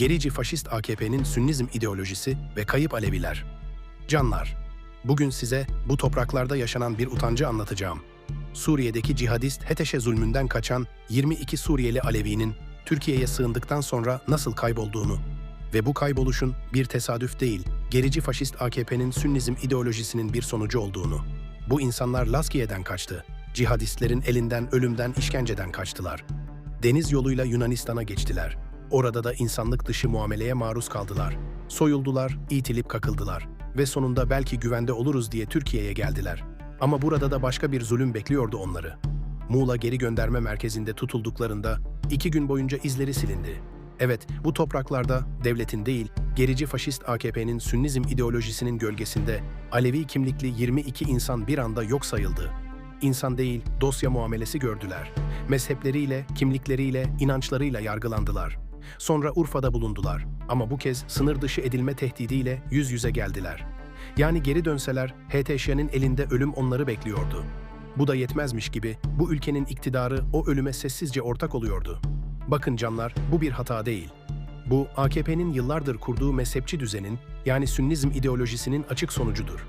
Gerici faşist AKP'nin Sünnizm ideolojisi ve kayıp Aleviler. Canlar, bugün size bu topraklarda yaşanan bir utancı anlatacağım. Suriye'deki cihadist HETEŞ'e zulmünden kaçan 22 Suriyeli Alevi'nin Türkiye'ye sığındıktan sonra nasıl kaybolduğunu ve bu kayboluşun bir tesadüf değil, gerici faşist AKP'nin Sünnizm ideolojisinin bir sonucu olduğunu. Bu insanlar Laskiye'den kaçtı. Cihadistlerin elinden, ölümden, işkenceden kaçtılar. Deniz yoluyla Yunanistan'a geçtiler. Orada da insanlık dışı muameleye maruz kaldılar. Soyuldular, itilip kakıldılar ve sonunda belki güvende oluruz diye Türkiye'ye geldiler. Ama burada da başka bir zulüm bekliyordu onları. Muğla geri gönderme merkezinde tutulduklarında iki gün boyunca izleri silindi. Evet, bu topraklarda devletin değil, gerici faşist AKP'nin Sünnizm ideolojisinin gölgesinde Alevi kimlikli 22 insan bir anda yok sayıldı. İnsan değil, dosya muamelesi gördüler. Mezhepleriyle, kimlikleriyle, inançlarıyla yargılandılar. Sonra Urfa'da bulundular ama bu kez sınır dışı edilme tehdidiyle yüz yüze geldiler. Yani geri dönseler HTŞ'nin elinde ölüm onları bekliyordu. Bu da yetmezmiş gibi bu ülkenin iktidarı o ölüme sessizce ortak oluyordu. Bakın canlar, bu bir hata değil. Bu AKP'nin yıllardır kurduğu mezhepçi düzenin yani Sünnizm ideolojisinin açık sonucudur.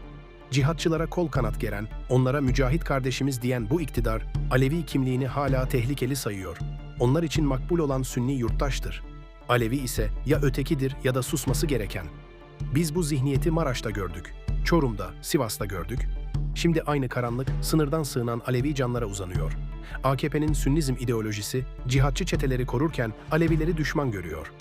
Cihatçılara kol kanat geren, onlara mücahit kardeşimiz diyen bu iktidar, Alevi kimliğini hala tehlikeli sayıyor. Onlar için makbul olan Sünni yurttaştır. Alevi ise ya ötekidir ya da susması gereken. Biz bu zihniyeti Maraş'ta gördük, Çorum'da, Sivas'ta gördük. Şimdi aynı karanlık sınırdan sığınan Alevi canlara uzanıyor. AKP'nin Sünnizm ideolojisi cihatçı çeteleri korurken Alevileri düşman görüyor.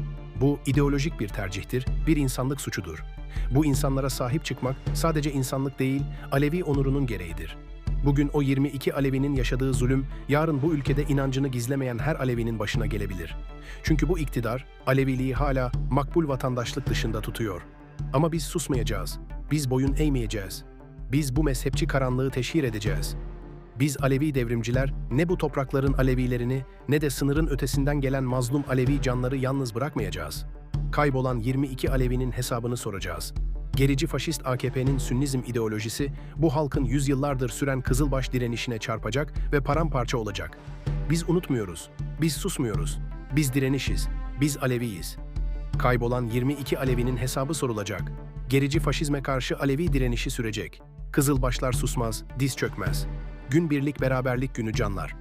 Bu ideolojik bir tercihtir, bir insanlık suçudur. Bu insanlara sahip çıkmak sadece insanlık değil, Alevi onurunun gereğidir. Bugün o 22 Alevinin yaşadığı zulüm, yarın bu ülkede inancını gizlemeyen her Alevinin başına gelebilir. Çünkü bu iktidar, Aleviliği hala makbul vatandaşlık dışında tutuyor. Ama biz susmayacağız, biz boyun eğmeyeceğiz. Biz bu mezhepçi karanlığı teşhir edeceğiz. Biz Alevi devrimciler ne bu toprakların Alevilerini ne de sınırın ötesinden gelen mazlum Alevi canları yalnız bırakmayacağız. Kaybolan 22 Alevinin hesabını soracağız. Gerici faşist AKP'nin Sünnizm ideolojisi bu halkın yüzyıllardır süren Kızılbaş direnişine çarpacak ve paramparça olacak. Biz unutmuyoruz, biz susmuyoruz, biz direnişiz, biz Aleviyiz. Kaybolan 22 Alevinin hesabı sorulacak. Gerici faşizme karşı Alevi direnişi sürecek. Kızılbaşlar susmaz, diz çökmez. Gün birlik beraberlik günü canlar.